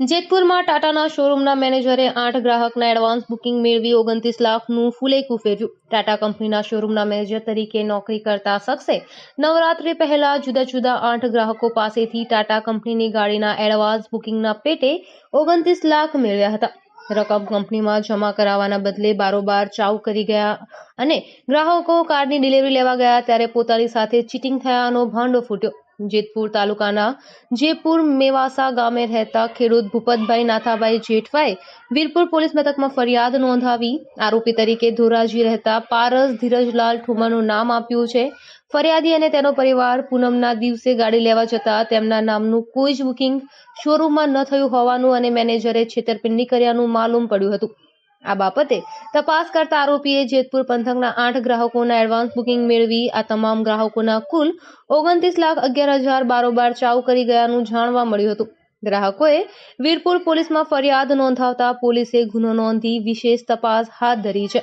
જેતપુરમાં ટાટાના શોરૂમના મેનેજરે આઠ ગ્રાહકના એડવાન્સ બુકિંગ મેળવી ઓગણત્રીસ લાખનું ફૂલેકું ફેરવ્યું ટાટા કંપનીના શોરૂમના મેનેજર તરીકે નોકરી કરતા શખ્સે નવરાત્રી પહેલા જુદા જુદા આઠ ગ્રાહકો પાસેથી ટાટા કંપનીની ગાડીના એડવાન્સ બુકિંગના પેટે ઓગણત્રીસ લાખ મેળવ્યા હતા. રકમ કંપનીમાં જમા કરાવવાના બદલે બારોબાર ચાઉ કરી ગયા અને ગ્રાહકો કારની ડિલિવરી લેવા ગયા ત્યારે પોતાની સાથે ચીટિંગ થયાનો ભાંડો ફૂટ્યો. જેતપુર તાલુકાના જેપુર મેવાસા ગામે રહેતા ખેડૂત ભૂપતભાઈ નાથાભાઈ જેઠવાએ વીરપુર પોલીસ મથકમાં ફરિયાદ નોંધાવી. આરોપી તરીકે ધોરાજી રહેતા પારસ ધીરજલાલ ઠુમાનું નામ આપ્યું છે. ફરિયાદી અને તેનો પરિવાર પૂનમના દિવસે ગાડી લેવા જતા તેમના નામનું કોઈ જ બુકિંગ શોરૂમમાં ન થયું હોવાનું અને મેનેજરે છેતરપિંડી કર્યાનું માલુમ પડ્યું હતું. આ બાબતે તપાસ કરતા આરોપીએ જેતપુર પંથકના આઠ ગ્રાહકોના એડવાન્સ બુકિંગ મેળવી, આ તમામ ગ્રાહકોના કુલ ઓગણત્રીસ લાખ અગિયાર હજાર બારોબાર ચાઉ કરી ગયાનું જાણવા મળ્યું હતું. ગ્રાહકોએ વીરપુર પોલીસમાં ફરિયાદ નોંધાવતા પોલીસે ગુનો નોંધી વિશેષ તપાસ હાથ ધરી છે.